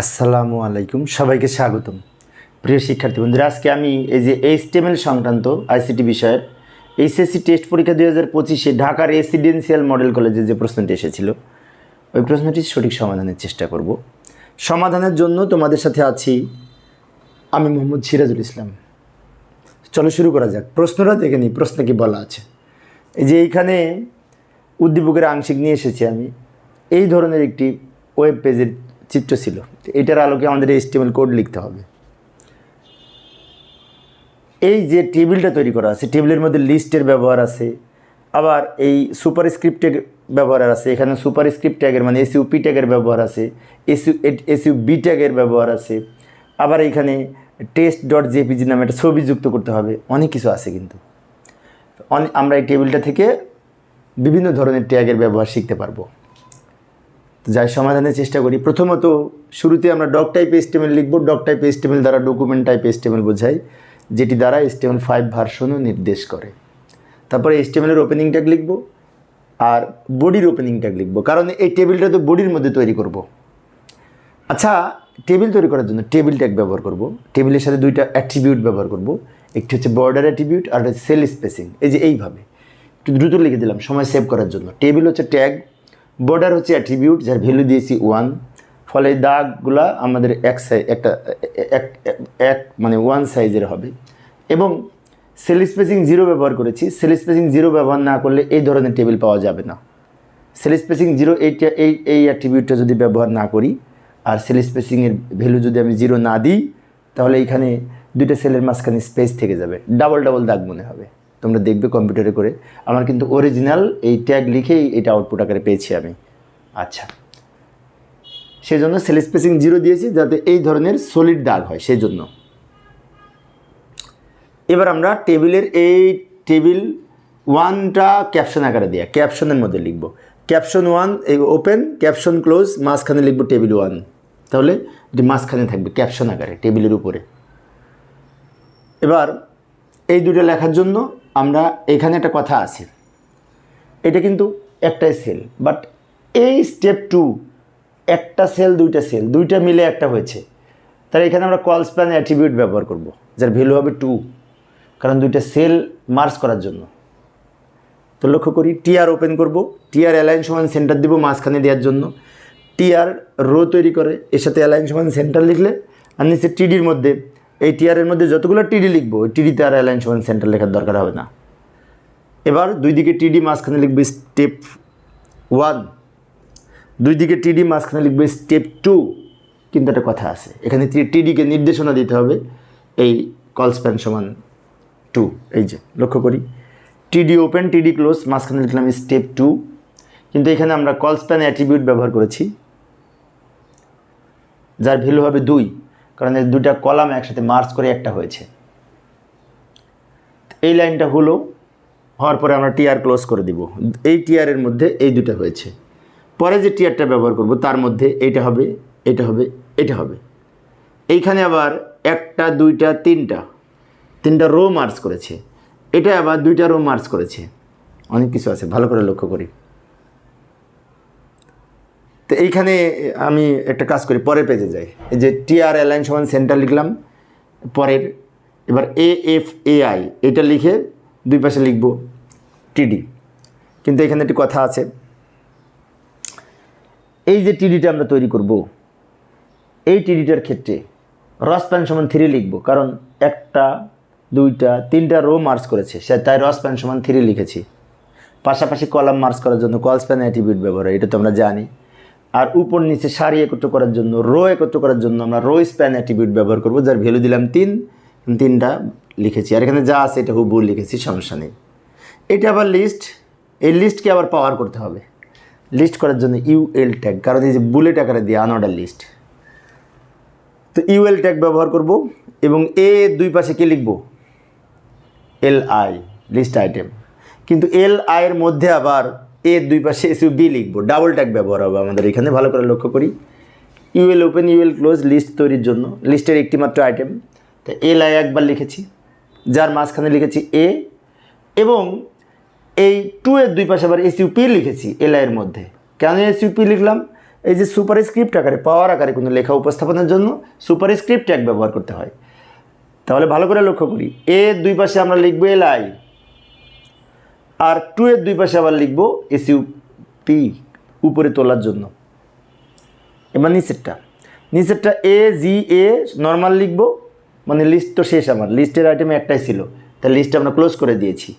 আসসালামু আলাইকুম, সবাইকে স্বাগতম। প্রিয় শিক্ষার্থী বন্ধুরা, আজকে আমি এই যে এইচটিএমএল সংক্রান্ত আইসিটি বিষয়ের এইচএসসি টেস্ট পরীক্ষা দুই হাজার পঁচিশে ঢাকার রেসিডেন্সিয়াল মডেল কলেজে যে প্রশ্নটি এসেছিল, ওই প্রশ্নটির সঠিক সমাধানের চেষ্টা করব। সমাধানের জন্য তোমাদের সাথে আছি আমি মোহাম্মদ সিরাজুল ইসলাম। চলো শুরু করা যাক। প্রশ্নটা দেখে নিই, প্রশ্নে কি বলা আছে? এই যে এইখানে উদ্দীপকের আংশিক নিয়ে এসেছি আমি। এই ধরনের একটি ওয়েব পেজের চিত্র ছিল। এটার আলোকে আমাদের এস্টিমেল কোড লিখতে হবে। এই যে টেবিলটা তৈরি করা আছে, টেবিলের মধ্যে লিস্টের ব্যবহার আছে, আবার এই সুপার স্ক্রিপ্টের ব্যবহার আছে, এখানে সুপার স্ক্রিপ্ট ট্যাগের মানে এসইউ পি ট্যাগের ব্যবহার আছে এসইউ এসইউ বি ট্যাগের ব্যবহার আছে, আবার এখানে টেস্ট ডট জেপিজি নামে একটা ছবি যুক্ত করতে হবে, অনেক কিছু আছে কিন্তু। আমরা এই টেবিলটা থেকে বিভিন্ন ধরনের ট্যাগের ব্যবহার শিখতে পারব। যাই সমাধানের চেষ্টা করি। প্রথমত, শুরুতে আমরা ডক টাইপ এস্টিমেল লিখব। ডক টাইপ এস্টিমেল দ্বারা ডকুমেন্ট টাইপ এস্টিমেল বোঝাই, যেটি দ্বারা এস্টিমেল ফাইভ ভার্সনও নির্দেশ করে। তারপরে এস্টিমেলের ওপেনিং ট্যাগ লিখব আর বডির ওপেনিং ট্যাগ লিখব। কারণ এই টেবিলটা তো বডির মধ্যে তৈরি করব। আচ্ছা টেবিল তৈরি করার জন্য টেবিল ট্যাগ ব্যবহার করব। টেবিলের সাথে দুইটা অ্যাট্রিবিউট ব্যবহার করব। একটি হচ্ছে বর্ডার অ্যাট্রিবিউট আর সেল স্পেসিং এই যে এইভাবে। একটু দ্রুত লিখে দিলাম, সময় সেভ করার জন্য। টেবিল হচ্ছে ট্যাগ বর্ডার হচ্ছে অ্যাট্রিবিউট যার ভ্যালু দিয়েছি ওয়ান ফলে দাগগুলা আমাদের এক সাইজ একটা, এক এক মানে ওয়ান সাইজের হবে। এবং সেল স্পেসিং জিরো ব্যবহার করেছি। সেল স্পেসিং জিরো ব্যবহার না করলে এই ধরনের টেবিল পাওয়া যাবে না। সেল স্পেসিং জিরো এইটা এই এই অ্যাট্রিবিউটটা যদি ব্যবহার না করি, আর সেল স্পেসিংয়ের ভ্যালু যদি আমি জিরো না দিই, তাহলে এইখানে দুইটা সেলের মাঝখানে স্পেস থেকে যাবে। ডাবল ডাবল দাগ মনে হবে। তোমরা দেখবে কম্পিউটারে করে। আমার কিন্তু অরিজিনাল এই ট্যাগ লিখেই এটা আউটপুট আকারে পেয়েছি আমি। আচ্ছা। সেই জন্য সেল স্পেসিং জিরো দিয়েছি যাতে এই ধরনের সলিড দাগ হয় সেই জন্য এবার আমরা টেবিলের এই টেবিল ওয়ানটা ক্যাপশন আকারে দেওয়া ক্যাপশনের মধ্যে লিখব। Caption one open caption close মাঝখানে লিখব টেবিল ওয়ান তাহলে এটি মাঝখানে থাকবে ক্যাপশন আকারে টেবিলের উপরে। এবার এই দুটো লেখার জন্য আমরা এখানে একটা কথা আছে। এটা কিন্তু একটাই সেল বাট এই স্টেপ টু একটা সেল দুইটা সেল দুইটা মিলে একটা হয়েছে। তাহলে এখানে আমরা কল স্প্যান অ্যাট্রিবিউট ব্যবহার করব, যার ভ্যালু হবে টু কারণ দুইটা সেল মার্চ করার জন্য। তো লক্ষ্য করি টিআর ওপেন করব টিআর অ্যালাইন সমান সেন্টার দিব মাঝখানে দেওয়ার জন্য। টিআর রো তৈরি করে, এর সাথে অ্যালাইন সমান সেন্টার লিখলে, আর নিচে টিডির মধ্যে এই টিআরের মধ্যে যতগুলো টিডি লিখব, ওই টিডিতে আর অ্যালাইন সমান সেন্টার লেখার দরকার হবে না। এবার দুই দিকে টিডি মাঝখানে লিখবে স্টেপ ওয়ান দুই দিকে টিডি মাঝখানে লিখবে স্টেপ টু কিন্তু একটা কথা আছে, এখানে টিডিকে নির্দেশনা দিতে হবে এই কল স্প্যান সমান টু এই যে, লক্ষ্য করি। টিডি ওপেন টিডি ক্লোজ মাঝখানে লিখলাম স্টেপ টু কিন্তু এখানে আমরা কল স্প্যান অ্যাট্রিবিউট ব্যবহার করেছি, যার ভ্যালু হবে দুই। কারণ এই দুটা কলাম একসাথে মার্চ করে একটা হয়েছে। এই লাইনটা হলো, হওয়ার পরে আমরা টিআর ক্লোজ করে দিব। এই টিআরের মধ্যে এই দুটো হয়েছে। পরে যে টিআরটা ব্যবহার করব, তার মধ্যে এইটা হবে, এটা হবে এটা হবে। এইখানে আবার একটা, দুইটা, তিনটা তিনটা রো মার্চ করেছে। এটা আবার দুইটা রো মার্চ করেছে। অনেক কিছু আছে, ভালো করে লক্ষ্য করি। তো এইখানে আমি একটা কাজ করি, পরের পেজে যাই। এই যে টিআর অ্যালাইন সমান সেন্টার লিখলাম, পরের, এবার এ এফ এ আই এটা লিখে দুই পাশে লিখব টিডি কিন্তু এখানে একটি কথা আছে, এই যে টিডিটা আমরা তৈরি করব, এই টিডিটার ক্ষেত্রে রস প্যান সমান থ্রি লিখব, কারণ একটা, দুইটা, তিনটা রো মার্চ করেছে, সে তাই রস প্যান সমান থ্রি লিখেছি। পাশাপাশি কলাম মার্চ করার জন্য কলস প্যান অ্যাটিবিউট ব্যবহার হয়, এটা তো আমরা জানি। আর উপর নিচে সারি একত্র করার জন্য, রো একত্র করার জন্য আমরা রো স্প্যান অ্যাটিবিউট ব্যবহার করব, যার ভ্যালু দিলাম তিন। তিনটা লিখেছি। আর এখানে যা আছে এটা হুবু লিখেছি, সমস্যা নেই। এটা আবার লিস্ট এই লিস্টকে আবার পাওয়ার করতে হবে। লিস্ট করার জন্য ইউএল ট্যাগ কারণ এই যে বুলেট আকারে দিয়ে আনঅর্ডার লিস্ট তো ইউএল ট্যাগ ব্যবহার করব এবং এ দুই পাশে কি লিখব? এল আই লিস্ট আইটেম কিন্তু এল আইয়ের মধ্যে আবার এ দুই পাশে এস বি লিখব। ডাবল ট্যাগ ব্যবহার হবে আমাদের এখানে, ভালো করে লক্ষ্য করি। UL open UL close list তৈরির জন্য। লিস্টের একটি মাত্র আইটেম তো এল আই একবার লিখেছি। যার মাঝখানে লিখেছি এ এবং এই টু এর দুই পাশে আবার এসইউপি লিখেছি এল আইয়ের মধ্যে। কেন এসইউপি লিখলাম? এই যে সুপার স্ক্রিপ্ট আকারে পাওয়ার আকারে কোনো লেখা উপস্থাপনের জন্য সুপার স্ক্রিপ্ট ট্যাগ ব্যবহার করতে হয়। তাহলে ভালো করে লক্ষ্য করি। এ দুই পাশে আমরা লিখব এল আই আর টু এর দুই পাশে আবার লিখব এসইউ পি উপরে তোলার জন্য। এবার নিচেরটা। নিচেরটা এ জি এ নর্মাল লিখব। মানে লিস্ট তো শেষ আমার। লিস্টের আইটেম একটাই ছিল। তাই লিস্ট আমরা ক্লোজ করে দিয়েছি।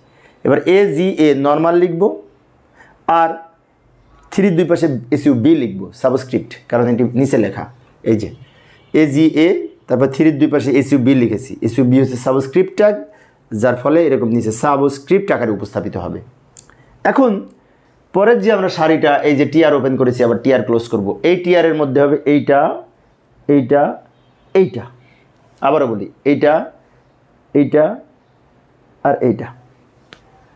এবার এ জি এ নর্মাল লিখব। আর থ্রির দুই পাশে এসইউ বি লিখব সাবস্ক্রিপ্ট কারণ এটি নিচে লেখা। এই যে এ জি এ তারপর থ্রির দুই পাশে এসইউ বি লিখেছি। এসইউ বি হচ্ছে সাবস্ক্রিপ্ট ট্যাগ যার ফলে এরকম নিচে সাবস্ক্রিপ্ট আকারে উপস্থাপিত হবে। এখন, পরের যে আমরা শাড়িটা, এই যে টিআর ওপেন করেছি, আবার টিআর ক্লোজ করব, এই টিআরের মধ্যে হবে এইটা এইটা এইটা। আবারও বলি, এইটা এইটা আর এইটা।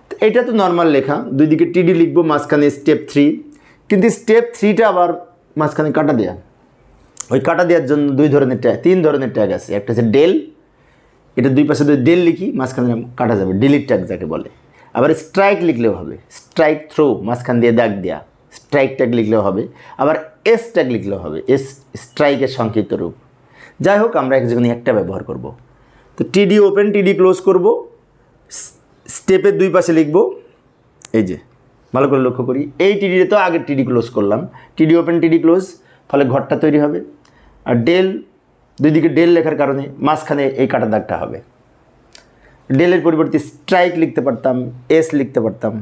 তো এইটা তো নর্মাল লেখা দুই দিকে টিডি লিখব, মাঝখানে স্টেপ থ্রি কিন্তু স্টেপ থ্রিটা আবার মাঝখানে কাটা দেয়া। ওই কাটা দেওয়ার জন্য দুই ধরনের ট্যাগ তিন ধরনের ট্যাগ আছে। একটা হচ্ছে ডেল এটা দুই পাশে যদি ডেল লিখি, মাঝখানে কাটা যাবে ডিলিট ট্যাগ যাকে বলে। আবার স্ট্রাইক লিখলেও হবে স্ট্রাইক থ্রো মাঝখান দিয়ে দাগ দেওয়া স্ট্রাইক ট্যাগ লিখলেও হবে, আবার এস ট্যাগ লিখলেও হবে এস স্ট্রাইকের সংক্ষিপ্ত রূপ। যাই হোক, আমরা একজনই একটা ব্যবহার করব। তো টিডি ওপেন টিডি ক্লোজ করব স্টেপের দুই পাশে লিখব, এই যে, ভালো করে লক্ষ্য করি, এই টিডিতে তো আগে টিডি ক্লোজ করলাম টিডি ওপেন টিডি ক্লোজ ফলে ঘরটা তৈরি হবে। আর ডেল দুই দিকে ডেল লেখার কারণে মাঝখানে এই কাটা দাগটা হবে। ডেলের পরিবর্তে স্ট্রাইক লিখতে পারতাম এস লিখতে পারতাম।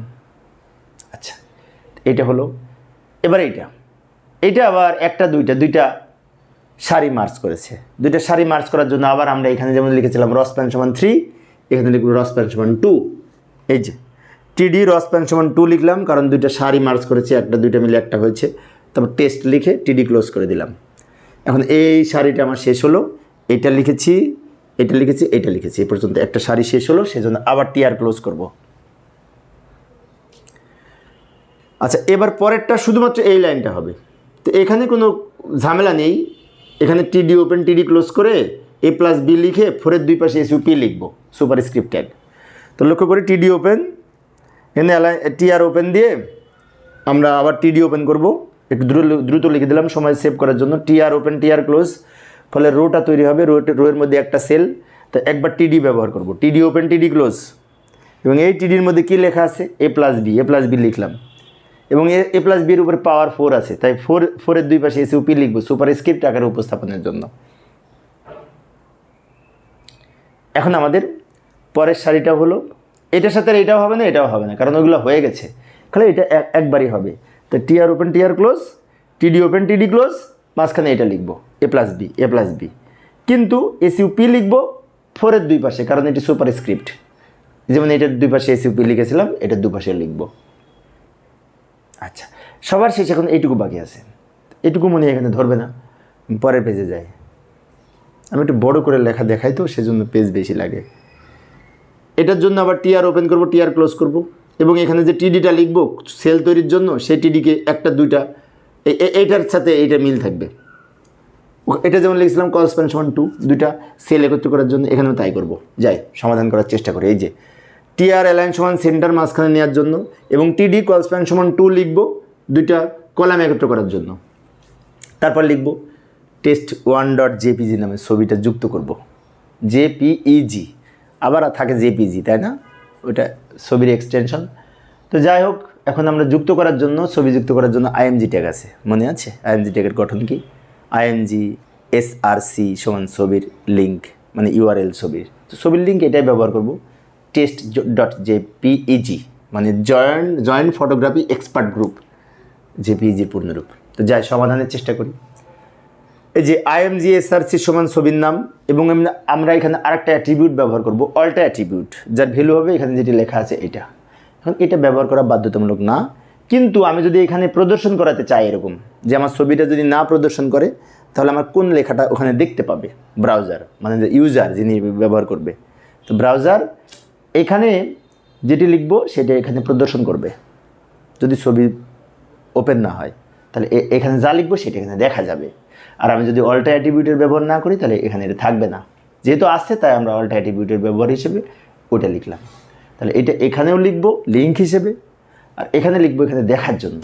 আচ্ছা এটা হলো, এবার এইটা। এটা আবার একটা, দুইটা দুইটা সারি মার্চ করেছে। দুইটা সারি মার্চ করার জন্য আবার আমরা এখানে যেমন লিখেছিলাম, রস প্যান সমান থ্রি এখানে লিখব রস প্যান সমান টু এই যে টিডি রস প্যান সমান টু লিখলাম, কারণ দুইটা সারি মার্চ করেছে, একটা, দুইটা মিলে একটা হয়েছে। তারপর টেস্ট লিখে টিডি ক্লোজ করে দিলাম। এখন এই শাড়িটা আমার শেষ হলো। এটা লিখেছি এটা লিখেছি এটা লিখেছি। এ পর্যন্ত একটা শাড়ি শেষ হলো, সেজন্য আবার টিআর ক্লোজ করব। আচ্ছা এবার পরেরটা শুধুমাত্র এই লাইনটা হবে। তো এখানে কোনো ঝামেলা নেই। এখানে টিডি ওপেন টিডি ক্লোজ করে এ প্লাস বি লিখে ফোরের দুই পাশে এসইউপি লিখব সুপার স্ক্রিপ্ট ট্যাগ তো লক্ষ্য করি টিডি ওপেন এখানে টিআর ওপেন দিয়ে আমরা আবার টিডি ওপেন করব। একটু দ্রুত দ্রুত লিখে দিলাম, সময় সেভ করার জন্য। টিআর ওপেন টিআর ক্লোজ ফলে রোটা তৈরি হবে রো রোয়ের মধ্যে একটা সেল তো একবার টিডি ব্যবহার করব। টিডি ওপেন টিডি ক্লোজ এবং এই টিডির মধ্যে কী লেখা আছে? A plus B A plus B লিখলাম। এবং এ এ প্লাস বির উপরে পাওয়ার ফোর আছে। তাই ফোর ফোরের দুই পাশে এসে উপি লিখব সুপার স্ক্রিপ্ট আকারে উপস্থাপনের জন্য। এখন আমাদের পরের শাড়িটা হলো, এটার সাথে এটাও হবে না, এটাও হবে না, কারণ ওগুলো হয়ে গেছে। খালি এটা এক- একবারই হবে। তো TR open TR close TD open TD close মাঝখানে এটা লিখব A plus B A plus B কিন্তু এসইউপি লিখব ফোরের দুই পাশে, কারণ এটি সুপার স্ক্রিপ্ট যেমন এটার দুই পাশে এসইউপি লিখেছিলাম, এটার দুই পাশে লিখব। আচ্ছা সবার শেষ এখন এইটুকু বাকি আছে। এটুকু মনে এখানে ধরবে না, পরের পেজে যায়। আমি একটু বড় করে লেখা দেখাই তো, সেজন্য পেজ বেশি লাগে। এটার জন্য আবার টিআর ওপেন করব টিআর ক্লোজ করব। এবং এখানে যে টিডিটা লিখব সেল তৈরির জন্য, সেই টিডিকে একটা, দুইটা এইটার সাথে এইটা মিল থাকবে। এটা যেমন লিখছিলাম কল স্প্যান সমান টু দুইটা সেল একত্র করার জন্য, এখানেও তাই করব। যাই, সমাধান করার চেষ্টা করি। এই যে টিআর অ্যালাইন সমান সেন্টার মাঝখানে নেওয়ার জন্য এবং টিডি কল স্প্যান সমান টু লিখব, দুইটা কলাম একত্র করার জন্য। তারপর লিখব টেস্ট ওয়ান ডট জেপিজি নামে ছবিটা যুক্ত করব। জেপিইজি আবার থাকে জেপিজি তাই না? ওটা ছবির এক্সটেনশন তো যাই হোক, এখন আমরা যুক্ত করার জন্য, ছবি যুক্ত করার জন্য আইএমজি ট্যাগ আছে। মনে আছে? আইএমজি ট্যাগের গঠন কি? আইএমজি এসআরসি সমান ছবির লিঙ্ক মানে ইউআরএল ছবির। তো ছবির লিঙ্ক এটাই ব্যবহার করব। টেস্ট ডট জে জেপিইজি মানে joint joint photography expert group জেপিইজির পূর্ণরূপ। তো যাই, সমাধানের চেষ্টা করি। যে আইএমজি এসআরসি সমান ছবির নাম, এবং আমরা এখানে আরেকটা অ্যাট্রিবিউট ব্যবহার করব অল্টা অ্যাট্রিবিউট যার ভ্যালু হবে এখানে যেটি লেখা আছে এটা। এখন এটা ব্যবহার করা বাধ্যতামূলক না, কিন্তু আমি যদি এখানে প্রদর্শন করাতে চাই এরকম, যে আমার ছবিটা যদি না প্রদর্শন করে, তাহলে আমার কোন লেখাটা ওখানে দেখতে পাবে? ব্রাউজার মানে যে ইউজার যিনি ব্যবহার করবে। তো ব্রাউজার এখানে যেটি লিখব, সেটা এখানে প্রদর্শন করবে। যদি ছবি ওপেন না হয়, তাহলে এখানে যা লিখব, সেটা এখানে দেখা যাবে। আর আমি যদি অল্টা অ্যাট্রিবিউটের ব্যবহার না করি, তাহলে এখানে এটা থাকবে না। যেহেতু আসছে, তাই আমরা অল্টা অ্যাট্রিবিউটের ব্যবহার হিসেবে ওটা লিখলাম। তাহলে এটা এখানেও লিখব লিঙ্ক হিসেবে, আর এখানে লিখব এখানে দেখার জন্য।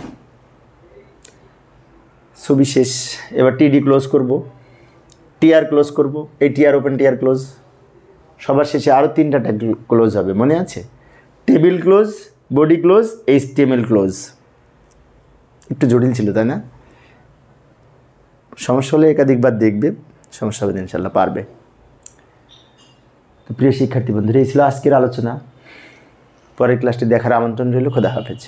ছবি শেষ। এবার টিডি ক্লোজ করব। টিআর ক্লোজ করব। এই টিআর ওপেন টিআর ক্লোজ সবার শেষে আরও তিনটা ট্যাগ ক্লোজ হবে, মনে আছে? Table close body close HTML close একটু জটিল ছিল, তাই না? সমস্যা হলে একাধিকবার দেখবে, সমস্যা হবে ইনশাল্লাহ পারবে। তো প্রিয় শিক্ষার্থী বন্ধুরা, এই ছিল আজকের আলোচনা। পরের ক্লাসটি দেখার আমন্ত্রণ রইল, খোদা হাফেজ।